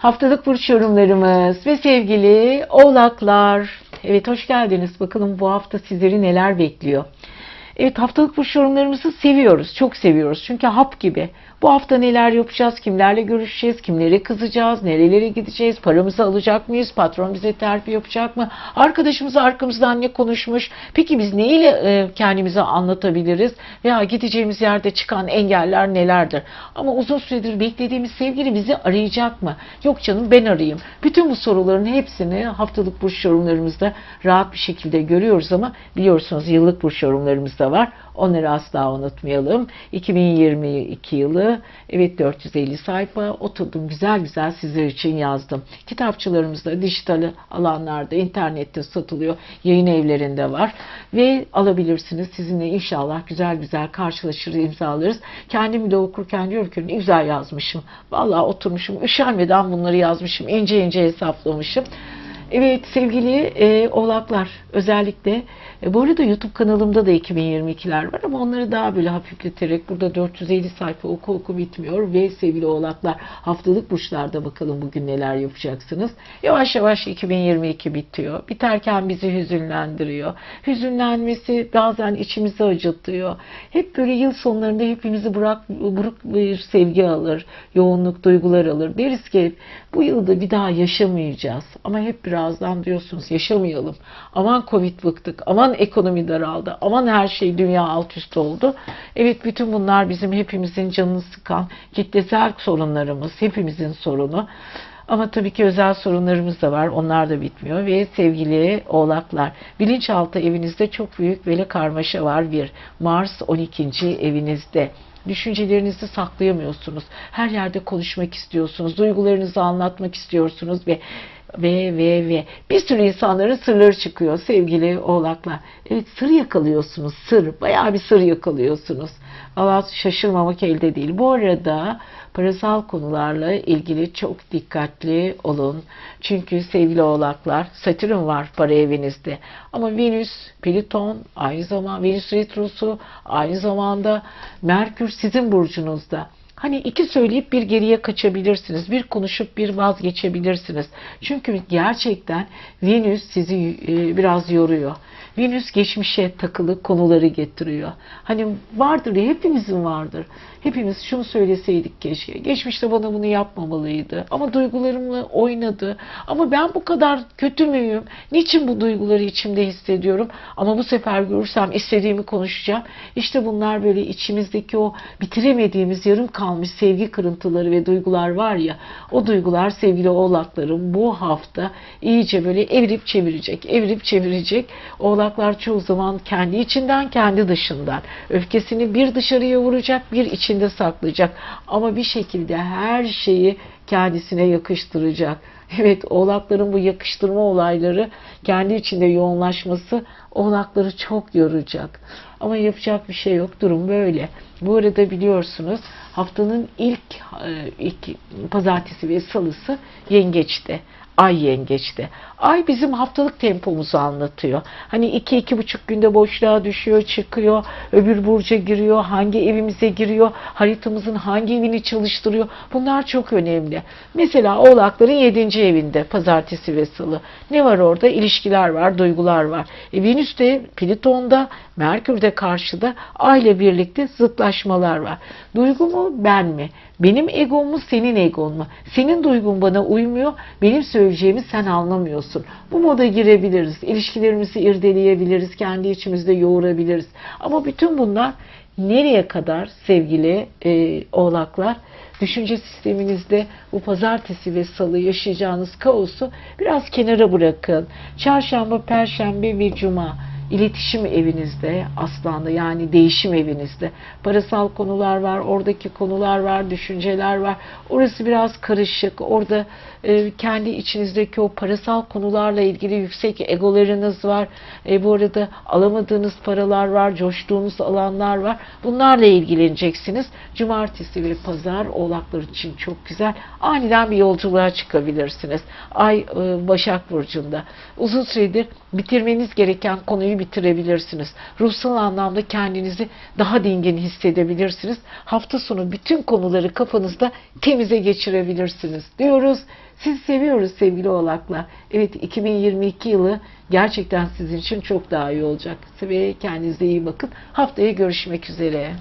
Haftalık burç yorumlarımız ve sevgili oğlaklar. Evet hoş geldiniz. Bakalım bu hafta sizleri neler bekliyor. Evet haftalık burç yorumlarımızı seviyoruz. Çok seviyoruz. Çünkü hap gibi. Bu hafta neler yapacağız? Kimlerle görüşeceğiz? Kimlere kızacağız? Nerelere gideceğiz? Paramızı alacak mıyız? Patron bize terfi yapacak mı? Arkadaşımız arkamızdan ne konuşmuş? Peki biz neyle e, kendimize anlatabiliriz? Veya gideceğimiz yerde çıkan engeller nelerdir? Ama uzun süredir beklediğimiz sevgili bizi arayacak mı? Yok canım ben arayayım. Bütün bu soruların hepsini haftalık burç yorumlarımızda rahat bir şekilde görüyoruz ama biliyorsunuz yıllık burç yorumlarımız da var. Onları asla unutmayalım. 2022 yılı evet 450 sayfa oturdum güzel güzel sizler için yazdım. Kitapçılarımızda dijital alanlarda internette satılıyor. Yayın evlerinde var ve alabilirsiniz. Sizinle inşallah güzel güzel karşılaşır imzalarız. Kendimi de okurken diyorum ki ne güzel yazmışım. Vallahi oturmuşum üşenmeden bunları yazmışım. ince ince hesaplamışım. Evet sevgili e, oğlaklar özellikle e, bu arada YouTube kanalımda da 2022'ler var ama onları daha böyle hafifleterek burada 450 sayfa oku oku bitmiyor ve sevgili oğlaklar haftalık burçlarda bakalım bugün neler yapacaksınız. Yavaş yavaş 2022 bitiyor. Biterken bizi hüzünlendiriyor. Hüzünlenmesi bazen içimizi acıtıyor. Hep böyle yıl sonlarında hepimizi bırak, buruk bir sevgi alır, yoğunluk duygular alır. Deriz ki bu yılda bir daha yaşamayacağız. Ama hep birazdan diyorsunuz yaşamayalım. Aman Covid bıktık, aman ekonomi daraldı, aman her şey dünya alt üst oldu. Evet bütün bunlar bizim hepimizin canını sıkan kitlesel sorunlarımız, hepimizin sorunu. Ama tabii ki özel sorunlarımız da var. Onlar da bitmiyor. Ve sevgili oğlaklar, bilinçaltı evinizde çok büyük böyle karmaşa var. Bir, Mars 12. evinizde. Düşüncelerinizi saklayamıyorsunuz. Her yerde konuşmak istiyorsunuz. Duygularınızı anlatmak istiyorsunuz ve ve ve ve bir sürü insanların sırları çıkıyor sevgili oğlaklar. Evet sır yakalıyorsunuz. Sır. Bayağı bir sır yakalıyorsunuz. Allah şaşırmamak elde değil. Bu arada parasal konularla ilgili çok dikkatli olun. Çünkü sevgili oğlaklar Satürn var para evinizde. Ama Venüs, Plüton aynı zamanda Venüs retrosu aynı zamanda Merkür sizin burcunuzda. Hani iki söyleyip bir geriye kaçabilirsiniz. Bir konuşup bir vazgeçebilirsiniz. Çünkü gerçekten Venüs sizi e, biraz yoruyor. Venüs geçmişe takılı konuları getiriyor. Hani vardır ya hepimizin vardır. Hepimiz şunu söyleseydik keşke. Geçmişte bana bunu yapmamalıydı. Ama duygularımla oynadı. Ama ben bu kadar kötü müyüm? Niçin bu duyguları içimde hissediyorum? Ama bu sefer görürsem istediğimi konuşacağım. İşte bunlar böyle içimizdeki o bitiremediğimiz yarım kalmış sevgi kırıntıları ve duygular var ya. O duygular sevgili oğlaklarım bu hafta iyice böyle evirip çevirecek. Evirip çevirecek. Oğlaklar çoğu zaman kendi içinden kendi dışından. Öfkesini bir dışarıya vuracak bir içinde saklayacak. Ama bir şekilde her şeyi kendisine yakıştıracak. Evet oğlakların bu yakıştırma olayları kendi içinde yoğunlaşması oğlakları çok yoracak. Ama yapacak bir şey yok. Durum böyle. Bu arada biliyorsunuz haftanın ilk e, ilk pazartesi ve salısı yengeçte. Ay yengeçte. Ay bizim haftalık tempomuzu anlatıyor. Hani iki iki buçuk günde boşluğa düşüyor, çıkıyor, öbür burca giriyor, hangi evimize giriyor, haritamızın hangi evini çalıştırıyor. Bunlar çok önemli. Mesela oğlakların yedinci evinde pazartesi ve salı. Ne var orada? İlişkiler var, duygular var. E, Venüs de Plüton'da, Merkür de karşıda, Ay ile birlikte zıtlaşmalar var. Duygu mu, ben mi? Benim egom mu, senin egon mu? Senin duygun bana uymuyor, benim söyleyeceğimi sen anlamıyorsun. Bu moda girebiliriz, ilişkilerimizi irdeleyebiliriz, kendi içimizde yoğurabiliriz. Ama bütün bunlar nereye kadar sevgili e, oğlaklar? Düşünce sisteminizde bu pazartesi ve salı yaşayacağınız kaosu biraz kenara bırakın. Çarşamba, perşembe ve cuma iletişim evinizde aslında yani değişim evinizde parasal konular var, oradaki konular var, düşünceler var. Orası biraz karışık. Orada e, kendi içinizdeki o parasal konularla ilgili yüksek egolarınız var. E, bu arada alamadığınız paralar var, coştuğunuz alanlar var. Bunlarla ilgileneceksiniz. Cumartesi ve pazar oğlaklar için çok güzel. Aniden bir yolculuğa çıkabilirsiniz. Ay e, Başak Burcu'nda. Uzun süredir bitirmeniz gereken konuyu bitirebilirsiniz. Ruhsal anlamda kendinizi daha dingin hissedebilirsiniz. Hafta sonu bütün konuları kafanızda temize geçirebilirsiniz diyoruz. Sizi seviyoruz sevgili oğlaklar. Evet 2022 yılı gerçekten sizin için çok daha iyi olacak. Ve kendinize iyi bakın. Haftaya görüşmek üzere.